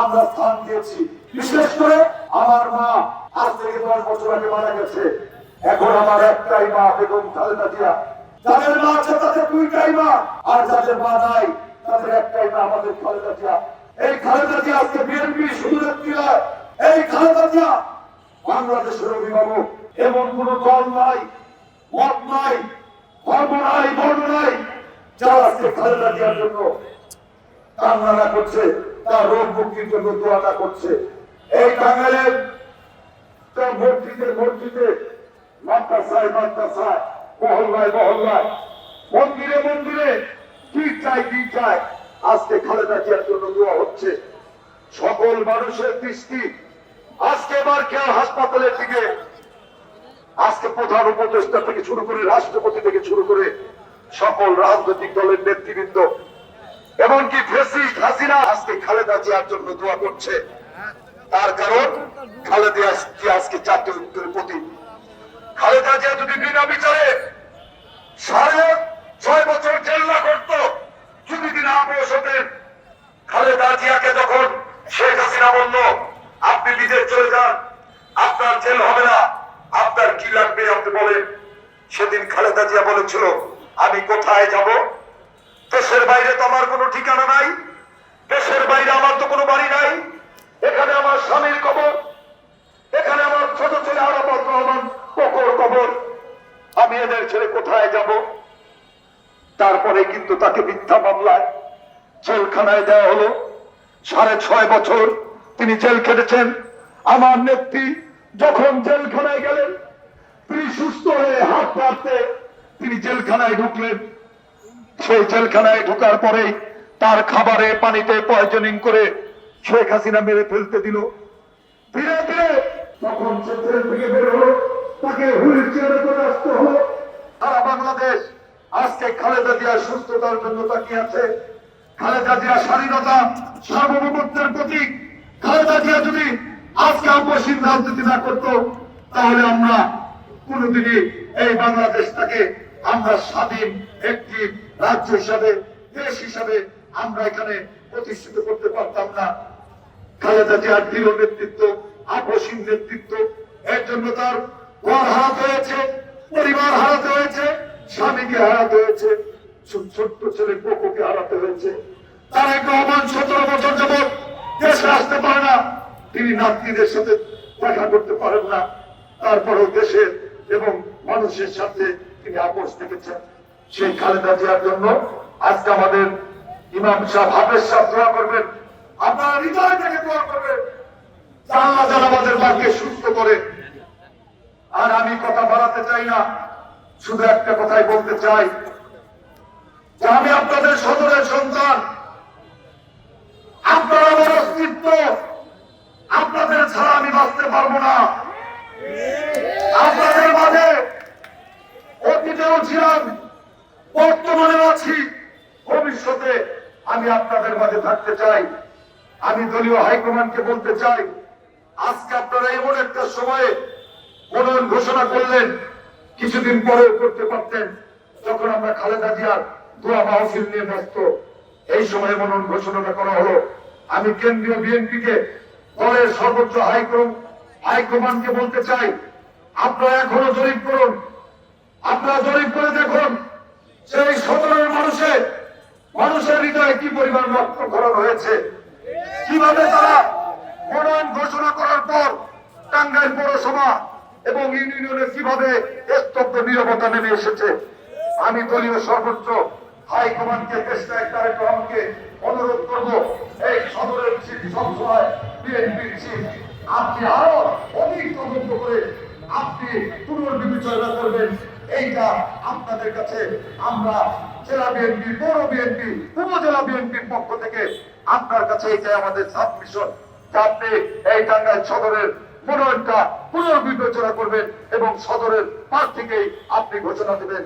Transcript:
আমরা স্থান দিয়েছি। বিশেষ করে আমার মা আজ থেকে দশ বছর আগে মারা গেছে। এখন আমার একটাই মা বেগম খালেদা জিয়া যাদের মা আছে, তাদের দুইটাই মা। আর যাদের মা নাই, তাদের একটাই মা আমাদের খালেদা জিয়া এই খালেদা জিয়া আজকে বিএনপি শুধু এই খালেদা জিয়া বাংলাদেশের অভিভাবক। এমন কোন দল নাই, মত নাই, ধর্ম নাই, বর্ণ নাই, যারা আজকে খালেদা জিয়ার জন্য কান্না করছে, তার রোগ মুক্তির জন্য দোয়াটা করছে। এই মসজিদে মাদ্রাসায় মাদ্রাসায়, মহল্লায় মহল্লায়, মন্দিরে মন্দিরে কি চাই কি চাই আজকে খালেদা জিয়ার জন্য দোয়া হচ্ছে। সকল মানুষের দৃষ্টি আজকে এবার কেউ হাসপাতালের দিকে। আজকে প্রধান উপদেষ্টা থেকে শুরু করে রাষ্ট্রপতি থেকে শুরু করে সকল রাজনৈতিক দলের নেতৃবৃন্দ এমনকি ফেসিস্ট হাসিনা আজকে খালেদা জিয়ার জন্য দোয়া করছে। তার কারণ খালেদা আজকে জাতীয় ঐক্যের প্রতীক। খালেদা জিয়া যদি বিনা বিচারে সাড়ে ছয় বছর জেল না করতো, যদি তিনি আপোষ হতেন খালেদা জিয়াকে যখন শেখ হাসিনা বলল, আপনি বিদেশ চলে যান, আপনার জেল হবে না, আপনার কি লাগবে? আপনি বলেন, সেদিন খালেদা জিয়া বলেছিল, আমি কোথায় যাব? দেশের বাইরে তো আমার কোনো ঠিকানা নাই। দেশের বাইরে আমার তো কোনো বাড়ি নাই। এখানে আমার স্বামীর কবর। এখানে আমার ছোট ছেলে আরাফাত রহমান পকর কবর। আমি এদের ছেড়ে কোথায় যাব? তারপরে কিন্তু তাকে মিথ্যা মামলায় জেলখানায় দেওয়া হলো। সাড়ে ছয় বছর তিনি জেল খেটেছেন। আমার নেত্রী যখন জেলখানায় গেলেন, তিনি সুস্থ হয়ে হাত পাততে তিনি জেলখানায় ঢুকলেন। সেই জেলখানায় ঢোকার পরেই তার খাবারে পানিতে পয়জনিং করে শেখ হাসিনা মেরে ফেলতে দিল। ধীরে ধীরে তখন সে জেল থেকে বের হলো, তাকে হুইল চেয়ারে করে আসতে হলো। সারা বাংলাদেশ আজকে খালেদা জিয়া সুস্থতার জন্য তাকিয়ে আছে। খালেদা জিয়া স্বাধীনতা সার্বভৌমত্বের প্রতীক। খালেদা জিয়া যদি আজকে অপসীম রাজনীতি না করতো, তাহলে আমরা কোনদিনই এই বাংলাদেশটাকে আমরা স্বাধীন একটি রাজ্য হিসাবে, দেশ হিসাবে আমরা এখানে প্রতিষ্ঠিত করতে পারতাম না। খালেদা জিয়ার দৃঢ় নেতৃত্ব আপসীম নেতৃত্ব, এর জন্য তার ঘর হারাতে হয়েছে, পরিবার হারাতে হয়েছে, স্বামীকে হারাতে হয়েছে ছোট্ট ছেলে কোকোকে হারাতে হয়েছে। তার এক রহমান সতেরো বছর যাবৎ দেশে আসতে পারে না। তিনি নাতনিদের সাথে দেখা করতে পারেন না। তারপরেও দেশের এবং মানুষের সাথে তিনি আপোষ দেখেছেন সেই খালেদা জিয়ার জন্য। আজকে আমাদের ইমাম সাহেব হাফেজ সাহেব দোয়া করবেন। আপনারা হৃদয় থেকে দোয়া করবেন। আমাদের মাকে সুস্থ করে। আর আমি কথা বাড়াতে চাই না, শুধু একটা কথাই বলতে চাই আমি আপনাদের সদরের সন্তান আপনারা আমার অস্তিত্ব আপনাদের ছাড়া আমি বাঁচতে পারব না আপনাদের মাঝে অতীতেও ছিলাম বর্তমানে আছি। ভবিষ্যতে আমি আপনাদের মাঝে থাকতে চাই। আমি দলীয় হাইকমান্ডকে বলতে চাই, আজকে আপনারা এমন একটা সময়ে মনোনয়ন ঘোষণা করলেন, কিছুদিন পরে করতে পারতেন, যখন আমরা খালেদা জিয়ার দোয়া মাহফিল নিয়ে ব্যস্ত। এই সময় মনোনয়ন ঘোষণাটা করা হলো। আমি কেন্দ্রীয় বিএনপিকে দলের সর্বোচ্চ হাইকম হাইকমান্ডকে বলতে চাই, আপনারা এখনও জরিপ করুন। আপনারা জরিপ করে দেখুন সেই সতেরোর মানুষের মানুষের হৃদয়ে কি পরিমাণ রক্ত খরণ হয়েছে? কীভাবে তারা মনোনয়ন ঘোষণা করার পর টাঙ্গাইল পৌরসভা এবং ইউনিয়নে কীভাবে স্তব্ধ নিরবতা নেমে এসেছে? আমি দলীয় সর্বোচ্চ হাইকমান্ডকে দেশনায়ক তারেক রহমানকে অনুরোধ করব, এই সদরের চিফ সবসময় বিএনপির চিফ আপনি আরও অধিক তদন্ত করে আপনি পুনর্বিবেচনা করবেন। এইটা আপনাদের কাছে আমরা জেলা বিএনপি, পৌর বিএনপি, উপজেলা বিএনপির পক্ষ থেকে আপনার কাছে এইটাই আমাদের সাবমিশন আপনি এই টাঙ্গাইল সদরের মনোনয়নটা পুনর্বিবেচনা করবেন এবং সদরের পার থেকেই আপনি ঘোষণা দেবেন।